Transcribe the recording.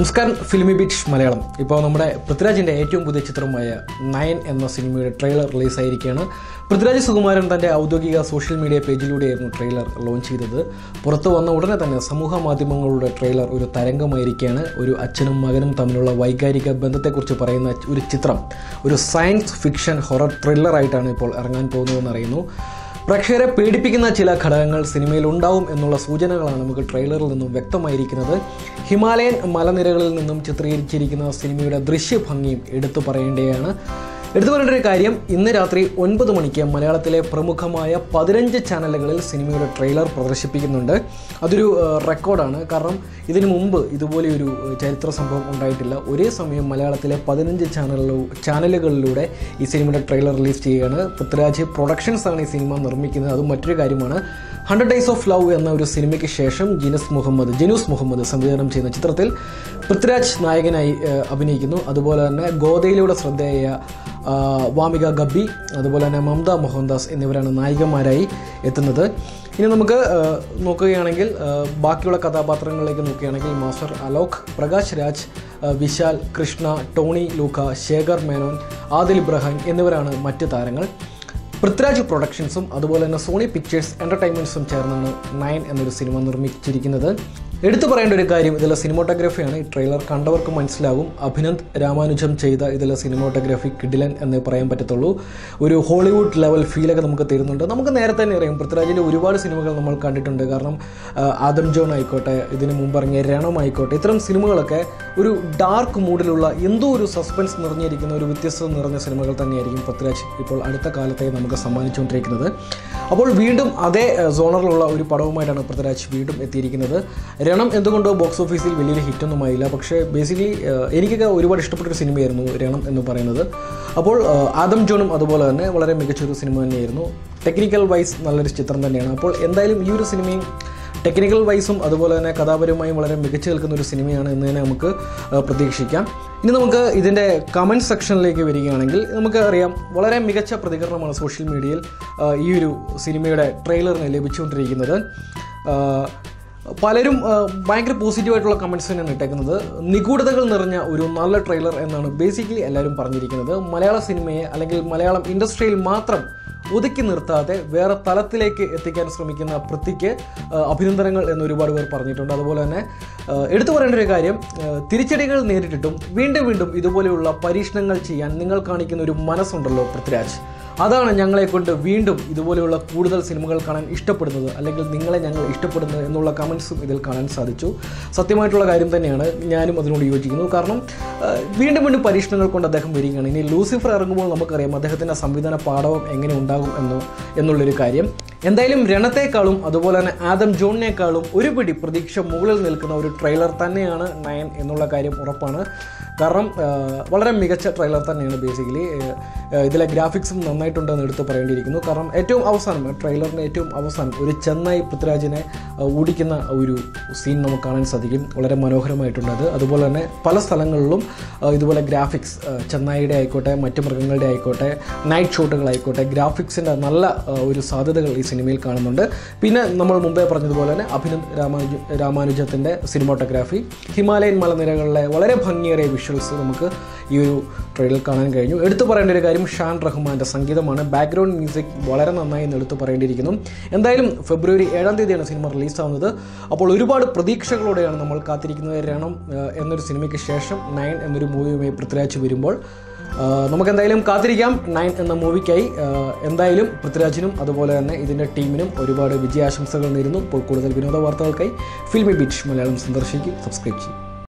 നമസ്കാരം ഫിലിമി ബീച്ച് മലയാളം. ഇപ്പോൾ നമ്മുടെ പൃഥ്വിരാജിന്റെ ഏറ്റവും പുതിയ ചിത്രമായ നയൻ എന്ന സിനിമയുടെ ട്രെയിലർ റിലീസായിരിക്കുകയാണ്. പൃഥ്വിരാജ് സുകുമാരൻ തന്റെ ഔദ്യോഗിക സോഷ്യൽ മീഡിയ പേജിലൂടെയായിരുന്നു ട്രെയിലർ ലോഞ്ച് ചെയ്തത്. പുറത്തു വന്ന ഉടനെ തന്നെ സമൂഹ മാധ്യമങ്ങളുടെ ട്രെയിലർ ഒരു തരംഗമായിരിക്കുകയാണ്. ഒരു അച്ഛനും മകനും തമ്മിലുള്ള വൈകാരിക ബന്ധത്തെക്കുറിച്ച് പറയുന്ന ഒരു ചിത്രം ഒരു സയൻസ് ഫിക്ഷൻ ഹൊറർ ത്രില്ലറായിട്ടാണ് ഇപ്പോൾ ഇറങ്ങാൻ പോകുന്നതെന്ന് അറിയുന്നു. പ്രേക്ഷകരെ പേടിപ്പിക്കുന്ന ചില ഘടകങ്ങൾ സിനിമയിൽ ഉണ്ടാവും എന്നുള്ള സൂചനകളാണ് നമുക്ക് ട്രെയിലറിൽ നിന്നും വ്യക്തമായിരിക്കുന്നത്. ഹിമാലയൻ മലനിരകളിൽ നിന്നും ചിത്രീകരിച്ചിരിക്കുന്ന സിനിമയുടെ ദൃശ്യഭംഗിയും എടുത്തു പറയേണ്ടതാണ്. എടുത്തു പറയേണ്ട ഒരു കാര്യം ഇന്ന് രാത്രി ഒൻപത് മണിക്ക് മലയാളത്തിലെ പ്രമുഖമായ പതിനഞ്ച് ചാനലുകളിൽ സിനിമയുടെ ട്രെയിലർ പ്രദർശിപ്പിക്കുന്നുണ്ട്. അതൊരു റെക്കോർഡാണ്. കാരണം ഇതിനു മുമ്പ് ഇതുപോലെയൊരു ചരിത്ര സംഭവം ഉണ്ടായിട്ടില്ല. ഒരേ സമയം മലയാളത്തിലെ പതിനഞ്ച് ചാനലു ചാനലുകളിലൂടെ ഈ സിനിമയുടെ ട്രെയിലർ റിലീസ് ചെയ്യുകയാണ്. പൃഥ്വിരാജ് പ്രൊഡക്ഷൻസ് ആണ് ഈ സിനിമ നിർമ്മിക്കുന്നത്. അതും മറ്റൊരു കാര്യമാണ്. ഹൺഡ്രഡ് ഡേയ്സ് ഓഫ് ലവ് എന്ന ഒരു സിനിമയ്ക്ക് ശേഷം ജിനസ് മുഹമ്മദ് ജനൂസ് മുഹമ്മദ് സംവിധാനം ചെയ്യുന്ന ചിത്രത്തിൽ പൃഥ്വിരാജ് നായകനായി അഭിനയിക്കുന്നു. അതുപോലെ തന്നെ ഗോദയിലൂടെ ശ്രദ്ധേയ വാമിക ഗബ്ബി അതുപോലെ തന്നെ മമത മോഹൻദാസ് എന്നിവരാണ് നായികമാരായി എത്തുന്നത്. ഇനി നമുക്ക് നോക്കുകയാണെങ്കിൽ ബാക്കിയുള്ള കഥാപാത്രങ്ങളിലേക്ക് നോക്കുകയാണെങ്കിൽ master Alok Prakash Raj Vishal Krishna Tony Luke Shekhar Menon Adil Ibrahim എന്നിവരാണ് മറ്റ് താരങ്ങൾ. പൃഥ്വിരാജ് പ്രൊഡക്ഷൻസും അതുപോലെ തന്നെ സോണി പിക്ചേഴ്സ് എന്റർടൈൻമെന്റ്സും ചേർന്നാണ് നയൻ എന്നൊരു സിനിമ നിർമ്മിച്ചിരിക്കുന്നത്. എടുത്തു പറയേണ്ട ഒരു കാര്യം ഇതിലെ സിനിമോട്ടോഗ്രാഫിയാണ്. ഈ ട്രെയിലർ കണ്ടവർക്ക് മനസ്സിലാകും. അഭിനന്ദ് രാമാനുജം ചെയ്ത ഇതിലെ സിനിമോട്ടോഗ്രാഫി കിഡിലൻ എന്ന് പറയാൻ പറ്റത്തുള്ളൂ. ഒരു ഹോളിവുഡ് ലെവൽ ഫീലൊക്കെ നമുക്ക് തരുന്നുണ്ട്. നമുക്ക് നേരത്തെ തന്നെ അറിയാം പൃഥ്വിരാജിന്റെ ഒരുപാട് സിനിമകൾ നമ്മൾ കണ്ടിട്ടുണ്ട്. കാരണം ആദം ജോൺ ആയിക്കോട്ടെ ഇതിന് മുമ്പ് ഇറങ്ങിയ രണം ആയിക്കോട്ടെ ഇത്തരം സിനിമകളൊക്കെ ഒരു ഡാർക്ക് മൂഡിലുള്ള എന്തോ ഒരു സസ്പെൻസ് നിറഞ്ഞിരിക്കുന്ന ഒരു വ്യത്യസ്തത നിറഞ്ഞ സിനിമകൾ തന്നെയായിരിക്കും പൃഥ്വിരാജ് ഇപ്പോൾ അടുത്ത കാലത്തെ നമുക്ക് സമ്മാനിച്ചുകൊണ്ടിരിക്കുന്നത്. അപ്പോൾ വീണ്ടും അതേ സോണറിലുള്ള ഒരു പടവുമായിട്ടാണ് പൃഥ്വിരാജ് വീണ്ടും എത്തിയിരിക്കുന്നത്. രണം എന്തുകൊണ്ടോ ബോക്സ് ഓഫീസിൽ വലിയൊരു ഹിറ്റൊന്നും ആയില്ല. പക്ഷേ ബേസിക്കലി എനിക്കൊക്കെ ഒരുപാട് ഇഷ്ടപ്പെട്ട ഒരു സിനിമയായിരുന്നു രണം എന്ന് പറയുന്നത്. അപ്പോൾ ആദം ജോണും അതുപോലെ തന്നെ വളരെ മികച്ചൊരു സിനിമ തന്നെയായിരുന്നു. ടെക്നിക്കൽ വൈസ് നല്ലൊരു ചിത്രം തന്നെയാണ്. അപ്പോൾ എന്തായാലും ഈ ഒരു സിനിമയും ടെക്നിക്കൽ വൈസും അതുപോലെ തന്നെ കഥാപരമായും വളരെ മികച്ചു നിൽക്കുന്ന ഒരു സിനിമയാണ് എന്ന് തന്നെ നമുക്ക് പ്രതീക്ഷിക്കാം. ഇനി നമുക്ക് ഇതിന്റെ കമന്റ് സെക്ഷനിലേക്ക് വരികയാണെങ്കിൽ നമുക്ക് അറിയാം വളരെ മികച്ച പ്രതികരണമാണ് സോഷ്യൽ മീഡിയയിൽ ഈ ഒരു സിനിമയുടെ ട്രെയിലറിന് ലഭിച്ചുകൊണ്ടിരിക്കുന്നത്. പലരും ഭയങ്കര പോസിറ്റീവായിട്ടുള്ള കമൻസ് തന്നെയാണ് ഇട്ടേക്കുന്നത്. നിഗൂഢതകൾ നിറഞ്ഞ ഒരു നല്ല ട്രെയിലർ എന്നാണ് ബേസിക്കലി എല്ലാവരും പറഞ്ഞിരിക്കുന്നത്. മലയാള സിനിമയെ അല്ലെങ്കിൽ മലയാളം ഇൻഡസ്ട്രിയിൽ മാത്രം ഒതുക്കി നിർത്താതെ വേറെ തലത്തിലേക്ക് എത്തിക്കാൻ ശ്രമിക്കുന്ന പൃഥ്വിക്ക് അഭിനന്ദനങ്ങൾ എന്ന് ഒരുപാട് പേർ പറഞ്ഞിട്ടുണ്ട്. അതുപോലെ തന്നെ എടുത്തു പറയേണ്ട ഒരു കാര്യം തിരിച്ചടികൾ നേരിട്ടിട്ടും വീണ്ടും വീണ്ടും ഇതുപോലെയുള്ള പരീക്ഷണങ്ങൾ ചെയ്യാൻ നിങ്ങൾ കാണിക്കുന്ന ഒരു മനസ്സുണ്ടല്ലോ പൃഥ്വിരാജ്. അതാണ് ഞങ്ങളെ കൊണ്ട് വീണ്ടും ഇതുപോലെയുള്ള കൂടുതൽ സിനിമകൾ കാണാൻ ഇഷ്ടപ്പെടുന്നത് അല്ലെങ്കിൽ നിങ്ങളെ ഞങ്ങൾ ഇഷ്ടപ്പെടുന്നത് എന്നുള്ള കമൻസും ഇതിൽ കാണാൻ സാധിച്ചു. സത്യമായിട്ടുള്ള കാര്യം തന്നെയാണ് ഞാനും അതിനോട് യോജിക്കുന്നു. കാരണം വീണ്ടും വീണ്ടും പരീക്ഷണങ്ങൾ കൊണ്ട് അദ്ദേഹം വരികയാണ്. ഇനി ലൂസിഫർ ഇറങ്ങുമ്പോൾ നമുക്കറിയാം അദ്ദേഹത്തിന്റെ സംവിധാന പാഠവും എങ്ങനെ ഉണ്ടാകും എന്നോ എന്നുള്ളൊരു കാര്യം. എന്തായാലും രണത്തെക്കാളും അതുപോലെ തന്നെ ആദം ജോണിനേക്കാളും ഒരു പിടി പ്രതീക്ഷ മുകളിൽ നിൽക്കുന്ന ഒരു ട്രെയിലർ തന്നെയാണ് നയൻ എന്നുള്ള കാര്യം ഉറപ്പാണ്. കാരണം വളരെ മികച്ച ട്രെയിലർ തന്നെയാണ് ബേസിക്കലി ഇതിലെ ഗ്രാഫിക്സും നന്നായിട്ടുണ്ടെന്ന് എടുത്ത് പറയേണ്ടിയിരിക്കുന്നു. കാരണം ഏറ്റവും അവസാനം ട്രെയിലറിന്റെ ഏറ്റവും അവസാനം ഒരു ചെന്നൈ പൃഥ്വിരാജിനെ ഓടിക്കുന്ന ഒരു സീൻ നമുക്ക് കാണാൻ സാധിക്കും. വളരെ മനോഹരമായിട്ടുണ്ടത്. അതുപോലെ തന്നെ പല സ്ഥലങ്ങളിലും ഇതുപോലെ ഗ്രാഫിക്സ് ചെന്നൈയുടെ ആയിക്കോട്ടെ മറ്റു മൃഗങ്ങളുടെ ആയിക്കോട്ടെ നൈറ്റ് ഷോട്ടുകളായിക്കോട്ടെ ഗ്രാഫിക്സിന്റെ നല്ല ഒരു സാധ്യതകൾ ഈ സിനിമയിൽ കാണുന്നുണ്ട്. പിന്നെ നമ്മൾ മുമ്പേ പറഞ്ഞതുപോലെ തന്നെ അഭിനന്ദ് രാമാനുജ രാമാനുജത്തിന്റെ സിനിമോട്ടോഗ്രാഫി ഹിമാലയൻ മലനിരകളിലെ വളരെ ഭംഗിയേറിയ വിഷ്വൽസ് നമുക്ക് ഈ ഒരു ട്രെയിലർ കാണാൻ കഴിഞ്ഞു. എടുത്തു പറയേണ്ട ഒരു കാര്യം ഷാൻ റഹ്മാന്റെ സംഗീതമാണ്. ബാക്ക്ഗ്രൗണ്ട് മ്യൂസിക് വളരെ നന്നായി എന്ന് എടുത്തു പറയേണ്ടിയിരിക്കുന്നു. എന്തായാലും ഫെബ്രുവരി ഏഴാം തീയതിയാണ് സിനിമ റിലീസാവുന്നത്. അപ്പോൾ ഒരുപാട് പ്രതീക്ഷകളോടെയാണ് നമ്മൾ കാത്തിരിക്കുന്നത്. രണം എന്നൊരു സിനിമയ്ക്ക് ശേഷം നയൻ എന്നൊരു മൂവിയുമായി പൃഥ്വിരാജ് വരുമ്പോൾ നമുക്ക് എന്തായാലും കാത്തിരിക്കാം. നയൻ എന്ന മൂവിക്കായി. എന്തായാലും പൃഥ്വിരാജിനും അതുപോലെ തന്നെ ഇതിന്റെ ടീമിനും ഒരുപാട് വിജയാശംസകൾ നേരുന്നു. ഇപ്പോൾ കൂടുതൽ വിനോദ വാർത്തകൾക്കായി ഫിൽമി ബീച്ച് മലയാളം സന്ദർശിക്കും. സബ്സ്ക്രൈബ് ചെയ്യും.